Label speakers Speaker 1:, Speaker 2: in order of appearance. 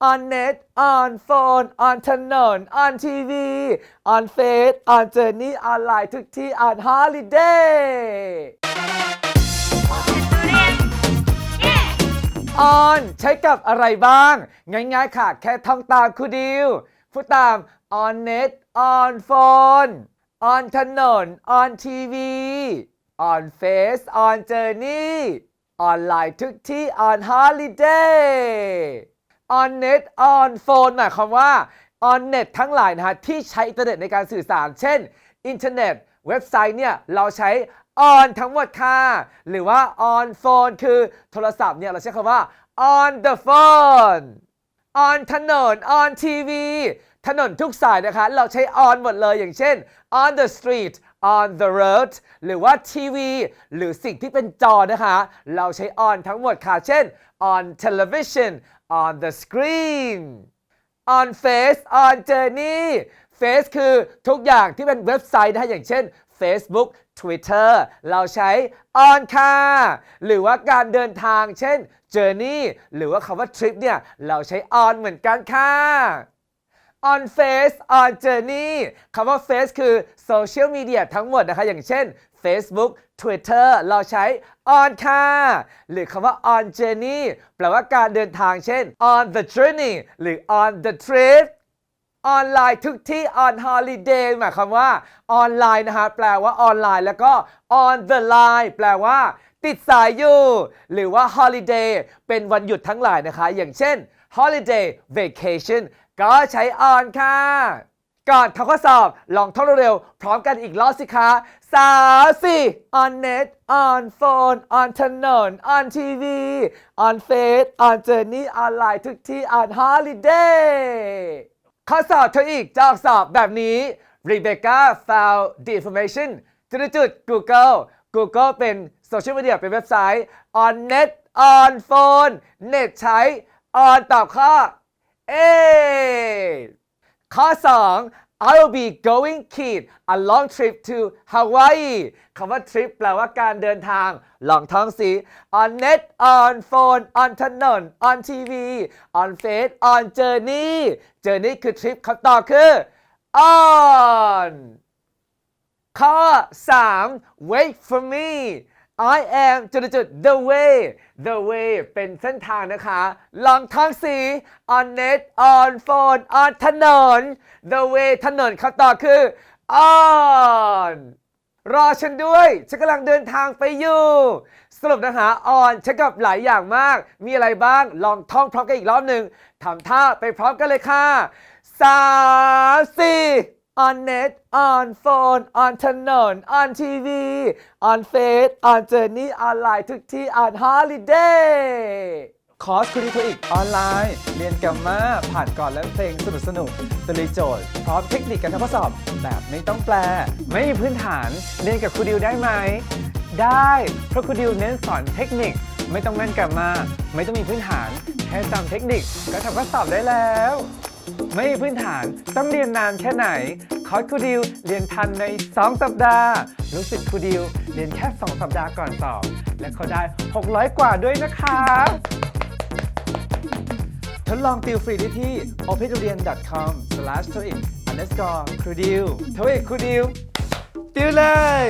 Speaker 1: on net on phone on ถนน on TV on face on journey on line ทุกที่ on holiday on ใช้กับอะไรบ้าง ง่ายๆค่ะ แค่ท่องตามครูดิวพูดตาม on net on phone on ถนน on TV on face on journey ออนไลน์ทุกที่ on holiday on net on phone หมายความว่า on net ทั้งหลายนะฮะที่ใช้อินเทอร์เน็ตในการสื่อสาร เช่น อินเทอร์เน็ต เว็บไซต์เนี่ยเราใช้ on ทั้งหมดค่ะ หรือว่า on phone คือโทรศัพท์เนี่ยเราใช้คำว่า on the phone on ถนน on TV ถนนทุกสายนะคะ เราใช้ on หมดเลยอย่างเช่น on the street on the road หรือว่าทีวีหรือสิ่งที่เป็นจอนะคะ เราใช้ on ทั้งหมดค่ะ เช่น on television on the screen on face on journey face คือทุกอย่างที่เป็นเว็บไซต์นะฮะอย่างเช่น Facebook Twitter เราใช้ on ค่ะ หรือว่าการเดินทางเช่น journey หรือว่าคำว่า trip เนี่ย เราใช้ on เหมือนกันค่ะ on face on journey คำว่า face คือโซเชียลมีเดียทั้งหมดนะคะ อย่างเช่น Facebook Twitter เราใช้ on ค่ะ หรือคำว่า on journey แปลว่าการเดินทางเช่น on the journey หรือ on the trip ออนไลน์ทุกที่ on holiday หมายความว่าออนไลน์นะฮะแปลว่าออนไลน์แล้วก็ on the line แปลว่า ติดสายอยู่ หรือว่า holiday เป็นวันหยุดทั้งหลายนะคะ อย่างเช่น holiday vacation ก็ใช้ on ค่ะ ก่อนทำข้อสอบ ลองท่องเร็วๆพร้อมกันอีกรอบสิคะสามสี่ on net on phone on ถนน on TV on face on journey on line ทุกที่ on holiday ข้อสอบเธออีกจะออกสอบแบบนี้ Rebecca found the information จุดจุดๆ Google Google เป็นโซเชียลมีเดียเป็นเว็บไซต์ on net on phone net ใช้ on ตอบข้อ A ข้อ2 I will be going kid a long trip to Hawaii คำว่า trip แปลว่าการเดินทาง ลองท่องสิ on net on phone on ถนน on TV on face on journey journey คือ trip คำตอบคือ on ข้อ 3 wait for me I am จุดจุดๆ the way the way เป็นเส้นทางนะคะ ลองท่องสี on net on phone on ถนน the way ถนนคำตอบคือ on รอฉันด้วย ฉันกำลังเดินทางไปอยู่ สรุปนะคะ on ใช้กับหลายอย่างมาก มีอะไรบ้าง ลองท่องพร้อมกันอีกรอบหนึ่งทำท่าไปพร้อมกันเลยค่ะสามสี่ on net on phone on ถนน on TV on face on journey on line ทุกที่ on holiday คอร์สคุณิโทอีกออนไลน์ เรียนกัมมาผ่านก่อนและเพลงสนุกสนุกตะลุยโจทย์ พร้อมเทคนิคการทำข้อสอบ แบบไม่ต้องแปล ไม่มีพื้นฐานเรียนกับครูดิวได้ไหม ได้เพราะครูดิวเน้นสอนเทคนิค ไม่ต้องแม่นกัมมาไม่ต้องมีพื้นฐาน แค่จำเทคนิคก็ทำข้อสอบได้แล้ว ไม่มีพื้นฐานต้องเรียนนานแค่ไหน คอร์สครูดิวเรียนทันใน 2 สัปดาห์ลูกศิษย์ครูดิวเรียนแค่ 2 สัปดาห์ก่อนสอบ และเขาได้ 600 กว่าด้วยนะคะ ทดลองติวฟรีได้ที่ openurian.com/toeic underscore ครูดิวทอีครูดิวติวเลย